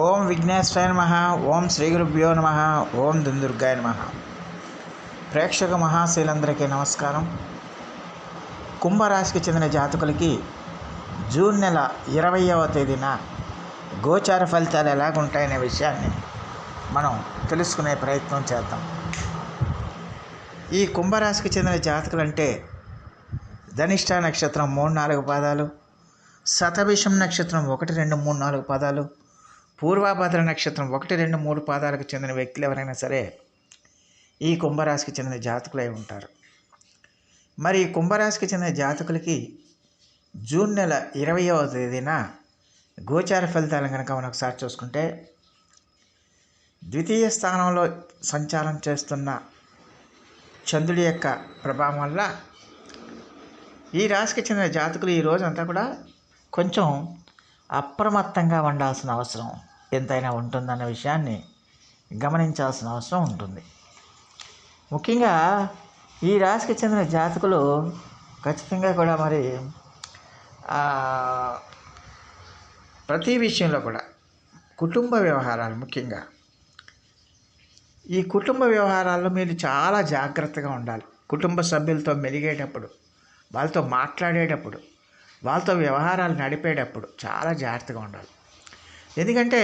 ఓం విఘ్నేశ్వరాయ నమ ఓం శ్రీ గురుభ్యో నమ ఓం దుందుర్గాయ నమ. ప్రేక్షక మహాశైలందరికీ నమస్కారం. కుంభరాశికి చెందిన జాతకులకి జూన్ నెల ఇరవయవ తేదీన గోచార ఫలితాలు ఎలాగుంటాయనే విషయాన్ని మనం తెలుసుకునే ప్రయత్నం చేద్దాం. ఈ కుంభరాశికి చెందిన జాతకులు అంటే ధనిష్ట నక్షత్రం మూడు నాలుగు పాదాలు శతభిషం నక్షత్రం ఒకటి రెండు మూడు నాలుగు పాదాలు పూర్వాభద్ర నక్షత్రం ఒకటి రెండు మూడు పాదాలకు చెందిన వ్యక్తులు ఎవరైనా సరే ఈ కుంభరాశికి చెందిన జాతకులై ఉంటారు. మరి ఈ కుంభరాశికి చెందిన జాతకులకి జూన్ నెల ఇరవయవ తేదీన గోచార ఫలితాలను కనుక మనం ఒకసారి చూసుకుంటే ద్వితీయ స్థానంలో సంచారం చేస్తున్న చంద్రుడి యొక్క ప్రభావం వల్ల ఈ రాశికి చెందిన జాతకులు ఈ రోజంతా కూడా కొంచెం అప్రమత్తంగా ఉండాల్సిన అవసరం. ఎంతైనా ఉంటుందన్న విషయాన్ని గమనించాల్సిన అవసరం ఉంటుంది. ముఖ్యంగా ఈ రాశికి చెందిన జాతకులు ఖచ్చితంగా కూడా మరి ప్రతి విషయంలో కూడా కుటుంబ వ్యవహారాలు ముఖ్యంగా. ఈ కుటుంబ వ్యవహారాల్లో మీరు చాలా జాగ్రత్తగా ఉండాలి. కుటుంబ సభ్యులతో మెలిగేటప్పుడు వాళ్ళతో మాట్లాడేటప్పుడు వాళ్ళతో వ్యవహారాలు నడిపేటప్పుడు చాలా జాగ్రత్తగా ఉండాలి. ఎందుకంటే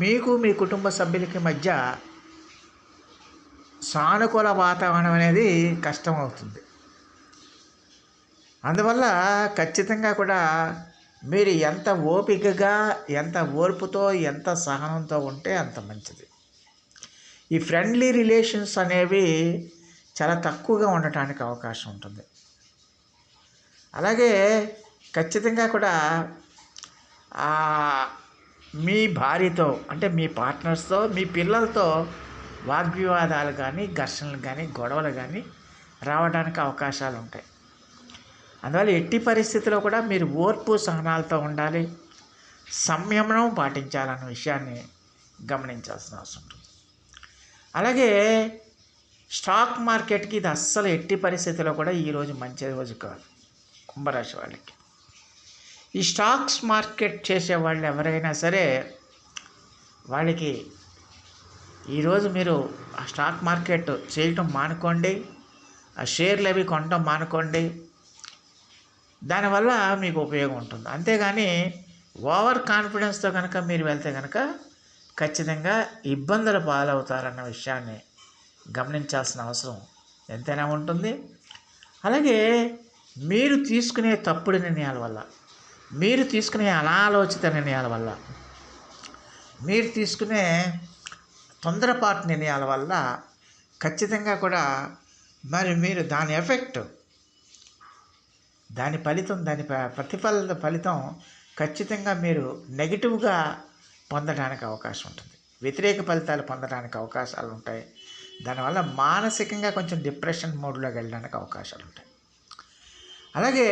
మీకు మీ కుటుంబ సభ్యులకి మధ్య సానుకూల వాతావరణం అనేది కష్టం అవుతుంది అందువల్ల ఖచ్చితంగా కూడా మీరు ఎంత ఓపికగా ఎంత ఓర్పుతో ఎంత సహనంతో ఉంటే అంత మంచిది. ఈ ఫ్రెండ్లీ రిలేషన్స్ అనేవి చాలా తక్కువగా ఉండటానికి అవకాశం ఉంటుంది. అలాగే ఖచ్చితంగా కూడా మీ భార్యతో అంటే మీ పార్ట్నర్స్తో మీ పిల్లలతో వాగ్వివాదాలు కానీ ఘర్షణలు కానీ గొడవలు కానీ రావడానికి అవకాశాలు ఉంటాయి. అందువల్ల ఎట్టి పరిస్థితిలో కూడా మీరు ఓర్పు సహనాలతో ఉండాలి. సంయమనం పాటించాలన్న విషయాన్ని గమనించాల్సిన అవసరం ఉంటుంది. అలాగే స్టాక్ మార్కెట్కి ఇది అస్సలు ఎట్టి పరిస్థితిలో కూడా ఈరోజు మంచి రోజు కాదు. కుంభరాశి వాళ్ళకి. ఈ స్టాక్స్ మార్కెట్ చేసే వాళ్ళు ఎవరైనా సరే వాళ్ళకి ఈరోజు మీరు ఆ స్టాక్ మార్కెట్ చేయటం మానుకోండి ఆ షేర్లు అవి కొనటం మానుకోండి. దానివల్ల మీకు ఉపయోగం ఉంటుంది. అంతేగాని ఓవర్ కాన్ఫిడెన్స్తో కనుక మీరు వెళ్తే కనుక ఖచ్చితంగా ఇబ్బందులు పాలవుతారన్న విషయాన్ని గమనించాల్సిన అవసరం ఎంతైనా ఉంటుంది. అలాగే మీరు తీసుకునే తప్పుడు నిర్ణయాల వల్ల మీరు తీసుకునే అనాలోచిత నిర్ణయాల వల్ల మీరు తీసుకునే తొందరపాటు నిర్ణయాల వల్ల ఖచ్చితంగా కూడా మరి మీరు దాని ఎఫెక్ట్ దాని ఫలితం దాని ప్రతిఫల ఫలితం ఖచ్చితంగా మీరు నెగిటివ్గా పొందడానికి అవకాశం ఉంటుంది. వ్యతిరేక ఫలితాలు పొందడానికి అవకాశాలు ఉంటాయి. దానివల్ల మానసికంగా కొంచెం డిప్రెషన్ మోడ్లోకి వెళ్ళడానికి అవకాశాలు ఉంటాయి. అలాగే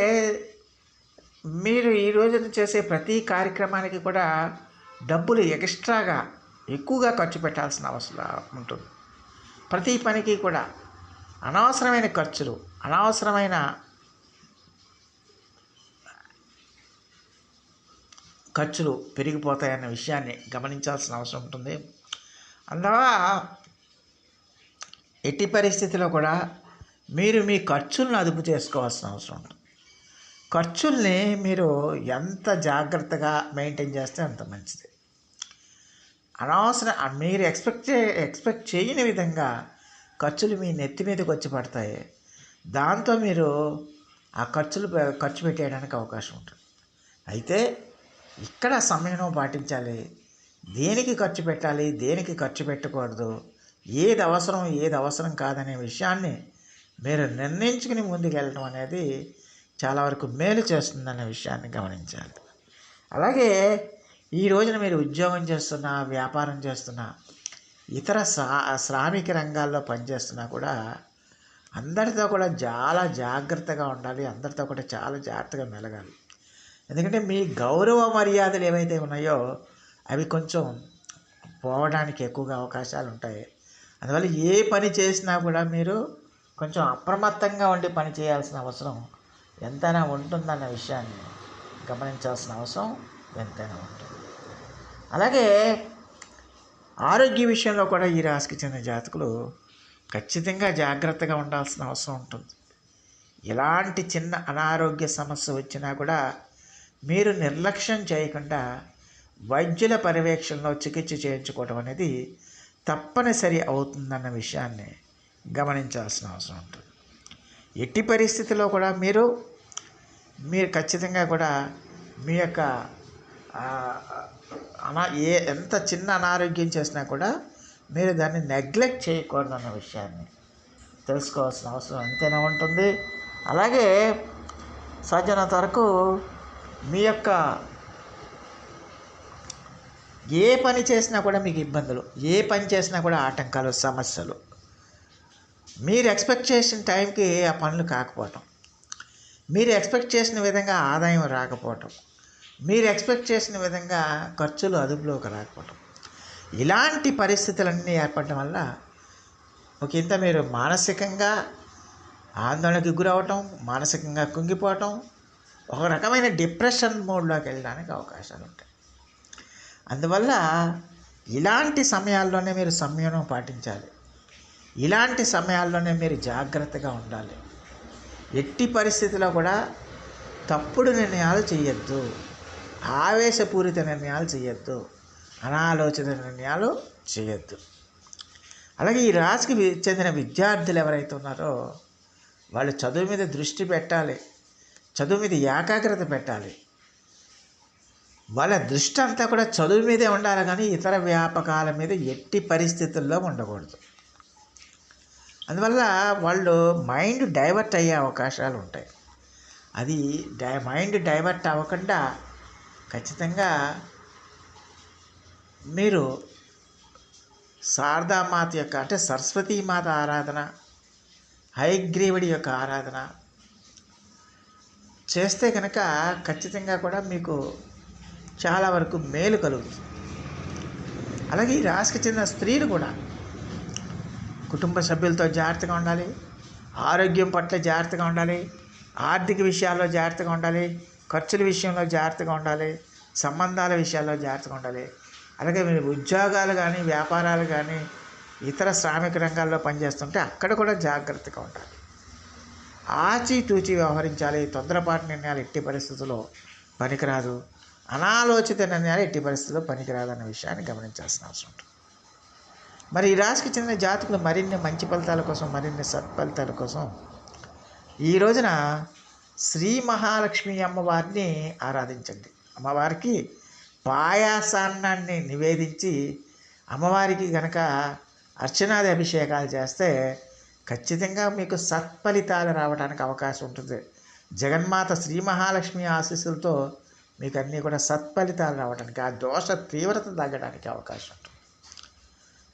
మీరు ఈ రోజున చేసే ప్రతి కార్యక్రమానికి కూడా డబ్బులు ఎక్స్ట్రాగా ఎక్కువగా ఖర్చు పెట్టాల్సిన అవసరం ఉంటుంది. ప్రతి పనికి కూడా అనవసరమైన ఖర్చులు అనవసరమైన ఖర్చులు పెరిగిపోతాయన్న విషయాన్ని గమనించాల్సిన అవసరం ఉంటుంది. అందువల్ల ఎట్టి పరిస్థితిలో కూడా మీరు మీ ఖర్చులను అదుపు చేసుకోవాల్సిన అవసరం ఉంటుంది. ఖర్చుల్ని మీరు ఎంత జాగ్రత్తగా మెయింటైన్ చేస్తే అంత మంచిది. అనవసరం మీరు ఎక్స్పెక్ట్ చే ఎక్స్పెక్ట్ చేయని విధంగా ఖర్చులు మీ నెత్తి మీదకి వచ్చి పడతాయి. దాంతో మీరు ఆ ఖర్చులు ఖర్చు పెట్టేయడానికి అవకాశం ఉంటుంది. అయితే ఇక్కడ సమయం పాటించాలి. దేనికి ఖర్చు పెట్టాలి దేనికి ఖర్చు పెట్టకూడదు ఏది అవసరం ఏది అవసరం కాదనే విషయాన్ని మీరు నిర్ణయించుకుని ముందుకు వెళ్ళడం అనేది చాలా వరకు మేలు చేస్తుందనే విషయాన్ని గమనించాలి. అలాగే ఈ రోజున మీరు ఉద్యోగం చేస్తున్నా వ్యాపారం చేస్తున్నా ఇతర సా శ్రామిక రంగాల్లో పనిచేస్తున్నా కూడా అందరితో కూడా చాలా జాగ్రత్తగా ఉండాలి. అందరితో కూడా చాలా జాగ్రత్తగా మెలగాలి. ఎందుకంటే మీ గౌరవ మర్యాదలు ఏవైతే ఉన్నాయో అవి కొంచెం పోవడానికి ఎక్కువగా అవకాశాలు ఉంటాయి. అందువల్ల ఏ పని చేసినా కూడా మీరు కొంచెం అప్రమత్తంగా ఉండి పని చేయాల్సిన అవసరం ఎంతైనా ఉంటుందన్న విషయాన్ని గమనించాల్సిన అవసరం ఎంతైనా ఉంటుంది. అలాగే ఆరోగ్య విషయంలో కూడా ఈ రాశికి చెందిన జాతకులు ఖచ్చితంగా జాగ్రత్తగా ఉండాల్సిన అవసరం ఉంటుంది. ఎలాంటి చిన్న అనారోగ్య సమస్య వచ్చినా కూడా మీరు నిర్లక్ష్యం చేయకుండా వైద్యుల పర్యవేక్షణలో చికిత్స చేయించుకోవడం అనేది తప్పనిసరి అవుతుందన్న విషయాన్ని గమనించాల్సిన అవసరం ఉంటుంది. ఎట్టి పరిస్థితిలో కూడా మీరు మీరు ఖచ్చితంగా కూడా మీ యొక్క అనా ఏ ఎంత చిన్న అనారోగ్యం చేసినా కూడా మీరు దాన్ని నెగ్లెక్ట్ చేయకూడదు అన్న విషయాన్ని తెలుసుకోవాల్సిన అవసరం ఎంతైనా ఉంటుంది. అలాగే సాధ్యమైనంత వరకు మీ యొక్క ఏ పని చేసినా కూడా మీకు ఇబ్బందులు ఏ పని చేసినా కూడా ఆటంకాలు సమస్యలు. మీరు ఎక్స్పెక్ట్ చేసిన టైంకి ఆ పనులు కాకపోవటం. మీరు ఎక్స్పెక్ట్ చేసిన విధంగా ఆదాయం రాకపోవటం మీరు ఎక్స్పెక్ట్ చేసిన విధంగా ఖర్చులు అదుపులోకి రాకపోవటం ఇలాంటి పరిస్థితులన్నీ ఏర్పడటం వల్ల ఒక ఇంత మీరు మానసికంగా ఆందోళనకి గురవటం మానసికంగా కుంగిపోవటం ఒక రకమైన డిప్రెషన్ మోడ్లోకి వెళ్ళడానికి అవకాశాలు ఉంటాయి. అందువల్ల ఇలాంటి సమయాల్లోనే మీరు సంయమనం పాటించాలి. ఇలాంటి సమయాల్లోనే మీరు జాగ్రత్తగా ఉండాలి. ఎట్టి పరిస్థితిలో కూడా తప్పుడు నిర్ణయాలు చేయొద్దు. ఆవేశపూరిత నిర్ణయాలు చేయొద్దు. అనాలోచిత నిర్ణయాలు చేయొద్దు. అలాగే ఈ రాశికి చెందిన విద్యార్థులు ఎవరైతే ఉన్నారో వాళ్ళు చదువు మీద దృష్టి పెట్టాలి. చదువు మీద ఏకాగ్రత పెట్టాలి. వాళ్ళ దృష్టి అంతా కూడా చదువు మీదే ఉండాలి కానీ ఇతర వ్యాపకాల మీద ఎట్టి పరిస్థితుల్లో ఉండకూడదు. అందువల్ల వాళ్ళు మైండ్ డైవర్ట్ అయ్యే అవకాశాలు ఉంటాయి. అది డై మైండ్ డైవర్ట్ అవ్వకుండా ఖచ్చితంగా మీరు శారదామాత యొక్క అంటే సరస్వతీమాత ఆరాధన హైగ్రీవుడి యొక్క ఆరాధన చేస్తే కనుక ఖచ్చితంగా కూడా మీకు చాలా వరకు మేలు కలుగుతుంది. అలాగే ఈ రాశికి చెందిన స్త్రీలు కూడా కుటుంబ సభ్యులతో జాగ్రత్తగా ఉండాలి. ఆరోగ్యం పట్ల జాగ్రత్తగా ఉండాలి. ఆర్థిక విషయాల్లో జాగ్రత్తగా ఉండాలి. ఖర్చుల విషయంలో జాగ్రత్తగా ఉండాలి. సంబంధాల విషయాల్లో జాగ్రత్తగా ఉండాలి. అలాగే మీరు ఉద్యోగాలు కానీ వ్యాపారాలు కానీ ఇతర శ్రామిక రంగాల్లో పనిచేస్తుంటే అక్కడ కూడా జాగ్రత్తగా ఉండాలి. ఆచితూచి వ్యవహరించాలి. తొందరపాటు నిర్ణయాలు ఎట్టి పరిస్థితుల్లో పనికిరాదు. అనాలోచిత నిర్ణయాలు ఎట్టి పరిస్థితుల్లో పనికిరాదు అన్న విషయాన్ని గమనించాల్సిన అవసరం ఉంటుంది. మరి ఈ రాశికి చెందిన జాతకులు మరిన్ని మంచి ఫలితాల కోసం మరిన్ని సత్ఫలితాల కోసం ఈ రోజున శ్రీ మహాలక్ష్మి అమ్మవారిని ఆరాధించండి. అమ్మవారికి పాయాసాన్నాన్ని నివేదించి అమ్మవారికి గనక అర్చనాది అభిషేకాలు చేస్తే ఖచ్చితంగా మీకు సత్ఫలితాలు రావడానికి అవకాశం ఉంటుంది. జగన్మాత శ్రీ మహాలక్ష్మి ఆశీస్సులతో మీకు అన్నీ కూడా సత్ఫలితాలు రావడానికి ఆ దోష తీవ్రత తగ్గడానికి అవకాశం ఉంటుంది.